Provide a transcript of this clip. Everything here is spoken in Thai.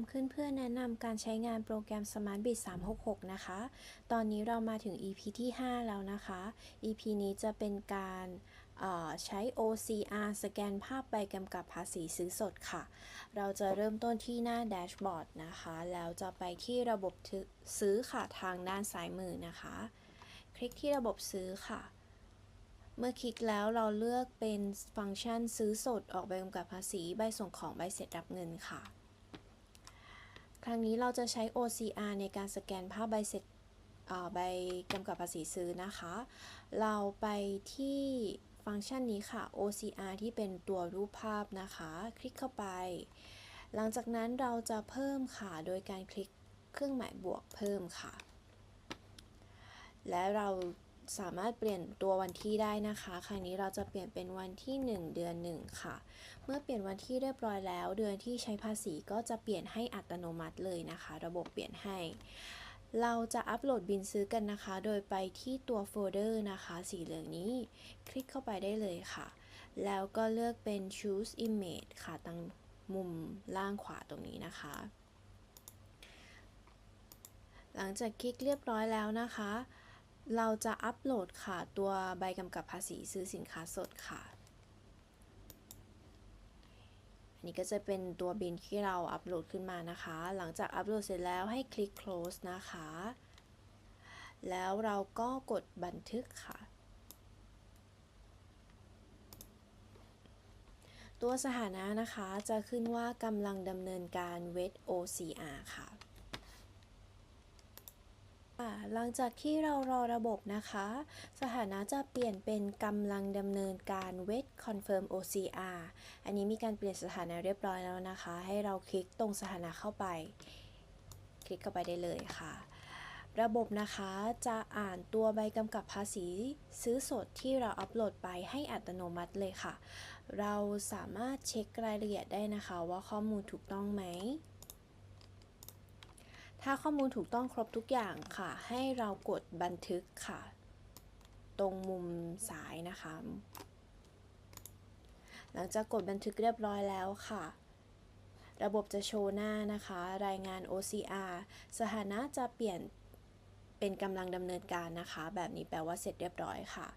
ำขึ้นเพื่อแนะนำการใช้งานโปรแกรม SmartBit 366 นะคะ ตอนนี้เรามาถึง EP ที่ 5 แล้วนะคะ EP นี้จะเป็นการใช้ OCR สแกนภาพใบกำกับภาษีซื้อสดค่ะ เราจะเริ่มต้นที่หน้าแดชบอร์ดนะคะ แล้วจะไปที่ระบบซื้อค่ะทางด้านซ้ายมือนะคะ คลิกที่ระบบซื้อค่ะ เมื่อคลิกแล้วเราเลือกเป็นฟังก์ชันซื้อสดออกใบกำกับภาษี ใบส่งของใบเสร็จรับเงินค่ะ ครั้งนี้เราจะใช้ OCR ในการสแกนภาพใบเสร็จใบกำกับภาษีซื้อนะคะ เราไปที่ฟังก์ชันนี้ค่ะ OCR ที่เป็นตัวรูปภาพนะคะ คลิกเข้าไป หลังจากนั้นเราจะเพิ่มค่ะ โดยการคลิกเครื่องหมายบวกเพิ่มค่ะ และเรา สามารถเปลี่ยนตัววันที่ได้นะคะ ครั้งนี้เราจะเปลี่ยนเป็นวันที่ 1 เดือน 1 ค่ะ เมื่อเปลี่ยนวันที่เรียบร้อยแล้ว เดือนที่ใช้ภาษีก็จะเปลี่ยนให้อัตโนมัติเลยนะคะ ระบบเปลี่ยนให้ เราจะอัปโหลดบินซื้อกันนะคะ โดยไปที่ตัวโฟลเดอร์นะคะ สีเหลืองนี้ คลิกเข้าไปได้เลยค่ะ แล้วก็เลือกเป็น choose image ค่ะตั้งมุมล่างขวาตรงนี้นะคะ หลังจากคลิกเรียบร้อยแล้วนะคะ เราจะอัปโหลดค่ะ ตัวใบกำกับภาษีซื้อสินค้าสดค่ะ อันนี้ก็จะเป็นตัวบินที่เราอัปโหลดขึ้นมานะคะ หลังจากอัปโหลดเสร็จแล้วให้คลิก close นะคะ แล้วเราก็กดบันทึกค่ะ ตัวสถานะนะคะจะขึ้นว่ากำลังดำเนินการ wet OCR ค่ะ อ่าหลังจากที่เรารอระบบนะคะ สถานะจะเปลี่ยนเป็นกำลังดำเนินการ wait confirm OCR อันนี้มีการเปลี่ยนสถานะเรียบร้อยแล้วนะคะ ให้เราคลิกตรงสถานะเข้าไป คลิกเข้าไปได้เลยค่ะ ระบบนะคะจะอ่านตัวใบกำกับภาษีซื้อสดที่เราอัปโหลดไปให้อัตโนมัติเลยค่ะ เราสามารถเช็ครายละเอียดได้นะคะ ว่าข้อมูลถูกต้องไหม ถ้าข้อมูลถูกต้องครบทุกอย่างค่ะ ให้เรากดบันทึกค่ะ ตรงมุมซ้ายนะคะ หลังจากกดบันทึกเรียบร้อยแล้วค่ะ ระบบจะโชว์หน้านะคะ รายงาน OCR สถานะจะเปลี่ยนเป็นกำลังดำเนินการนะคะ แบบนี้แปลว่าเสร็จเรียบร้อยค่ะ